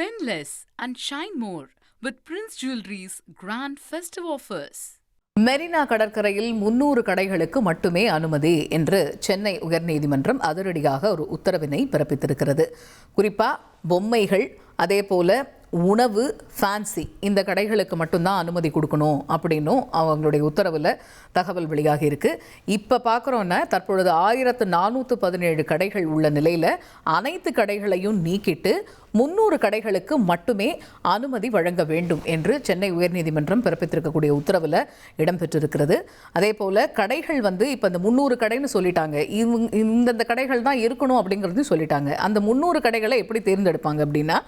Spend less and shine more with Prince Jewelry's grand festive offers. Marina கடற்கரையில் முன்னூறு கடைகளுக்கு மட்டுமே அனுமதி என்று சென்னை உயர்நீதிமன்றம் அதிரடியாக ஒரு உத்தரவினை பிறப்பித்திருக்கிறது குறிப்பாக பொம்மைகள் அதே போல உணவு ஃபேன்சி இந்த கடைகளுக்கு மட்டும்தான் அனுமதி கொடுக்கணும் அப்படின்னும் அவங்களுடைய உத்தரவில் தகவல் வெளியாகி இருக்குது இப்போ பார்க்குறோன்னா தற்பொழுது ஆயிரத்து நானூற்று பதினேழு கடைகள் உள்ள நிலையில் அனைத்து கடைகளையும் நீக்கிட்டு முன்னூறு கடைகளுக்கு மட்டுமே அனுமதி வழங்க வேண்டும் என்று சென்னை உயர்நீதிமன்றம் பிறப்பித்திருக்கக்கூடிய உத்தரவில் இடம்பெற்றிருக்கிறது. அதே போல் கடைகள் வந்து இப்போ இந்த முந்நூறு கடைன்னு சொல்லிட்டாங்க. இவங்க இந்தந்த கடைகள் தான் இருக்கணும் அப்படிங்கிறதையும் சொல்லிட்டாங்க. அந்த முந்நூறு கடைகளை எப்படி தேர்ந்தெடுப்பாங்க அப்படின்னா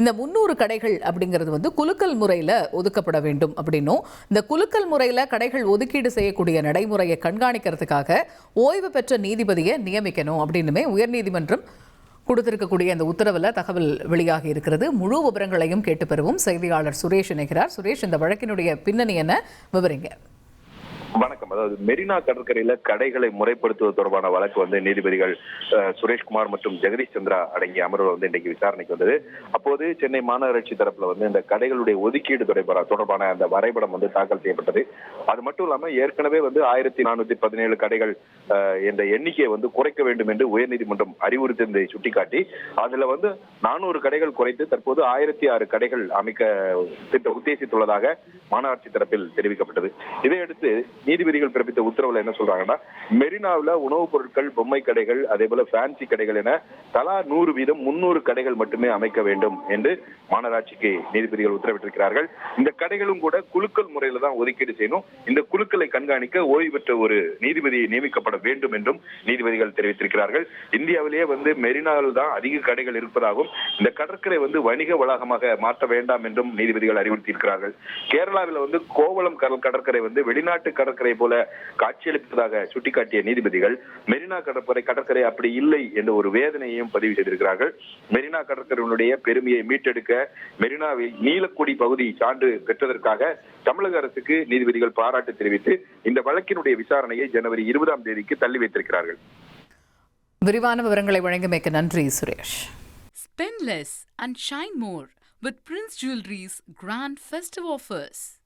இந்த முந்நூறு கடை கடைகள் அப்படிங்கிறது வந்து குலுக்கல் முறையில் ஒதுக்கப்பட வேண்டும் அப்படின்னும். இந்த குலுக்கல் முறையில் கடைகள் ஒதுக்கீடு செய்யக்கூடிய நடைமுறையை கண்காணிக்கிறதுக்காக ஓய்வு பெற்ற நீதிபதியை நியமிக்கணும் அப்படின்னுமே உயர்நீதிமன்றம் கொடுத்திருக்கக்கூடிய அந்த உத்தரவில் தகவல் வெளியாகி இருக்கிறது. முழு விவரங்களையும் கேட்டு பெறுவோம். செய்தியாளர் சுரேஷ் இணைகிறார். சுரேஷ் இந்த வழக்கினுடைய பின்னணி என்ன? விவரிங்க. வணக்கம். அதாவது மெரினா கடற்கரையில கடைகளை முறைப்படுத்துவது தொடர்பான வழக்கு வந்து நீதிபதிகள் சுரேஷ்குமார் மற்றும் ஜெகதீஷ் சந்திரா அடங்கிய அமர்வு வந்து இன்றைக்கு விசாரணைக்கு வந்தது. அப்போது சென்னை மாநகராட்சி தரப்புல வந்து இந்த கடைகளுடைய ஒதுக்கீடு தொடர்பான தொடர்பான அந்த வரைபடம் வந்து தாக்கல் செய்யப்பட்டது. அது மட்டும் இல்லாம ஏற்கனவே வந்து ஆயிரத்தி நானூத்தி பதினேழு கடைகள் இந்த என்ற எண்ணிக்கையை வந்து குறைக்க வேண்டும் என்று உயர்நீதிமன்றம் அறிவுறுத்தியதை சுட்டிக்காட்டி அதுல வந்து நானூறு கடைகள் குறைத்து தற்போது ஆயிரத்தி ஆறு கடைகள் அமைக்க திட்ட உத்தேசித்துள்ளதாக மாநகராட்சி தரப்பில் தெரிவிக்கப்பட்டது. இதையடுத்து நீதிபதிகள் பிறப்பித்த உத்தரவுல என்ன சொல்றாங்கன்னா மெரினாவில் உணவுப் பொருட்கள் பொம்மை கடைகள் அதே போல ஃபேன்சி கடைகள் என தலா நூறு வீதம் முன்னூறு கடைகள் மட்டுமே அமைக்க வேண்டும் என்று மாநகராட்சிக்கு நீதிபதிகள் உத்தரவிட்டிருக்கிறார்கள். இந்த கடைகளும் கூட குழுக்கள் முறையில தான் ஒதுக்கீடு செய்யணும். இந்த குழுக்களை கண்காணிக்க ஓய்வு பெற்ற ஒரு நீதிபதி நியமிக்கப்பட வேண்டும் என்றும் நீதிபதிகள் தெரிவித்திருக்கிறார்கள். இந்தியாவிலேயே வந்து மெரினாவில் தான் அதிக கடைகள் இருப்பதாகவும் இந்த கடற்கரை வந்து வணிக வளாகமாக மாற்ற வேண்டாம் என்றும் நீதிபதிகள் அறிவுறுத்தியிருக்கிறார்கள். கேரளாவில் வந்து கோவளம் கடற்கரை வந்து வெளிநாட்டு கடற்கரை போல காட்சியளிப்பதாக சுட்டிக்காட்டிய நீதிபதிகள் மெரினா கடற்கரை கடற்கரை அப்படி இல்லை என்ற ஒரு வேதனையையும் பதிவு செய்திருக்கிறார்கள். மெரினா கடற்கரையினுடைய பெருமையை மீட்டெடுக்க மெரினாவில் நீலக்குடி பகுதி சான்று பெற்றதற்காக தமிழக அரசுக்கு நீதிபதிகள் பாராட்டு தெரிவித்து இந்த வழக்கினுடைய விசாரணையை ஜனவரி இருபதாம் தேதிக்கு தள்ளி வைத்திருக்கிறார்கள். விரிவான விவரங்களை வழங்கியமைக்கு நன்றி Suresh. Less and shine more with Prince Jewelry's grand festive offers.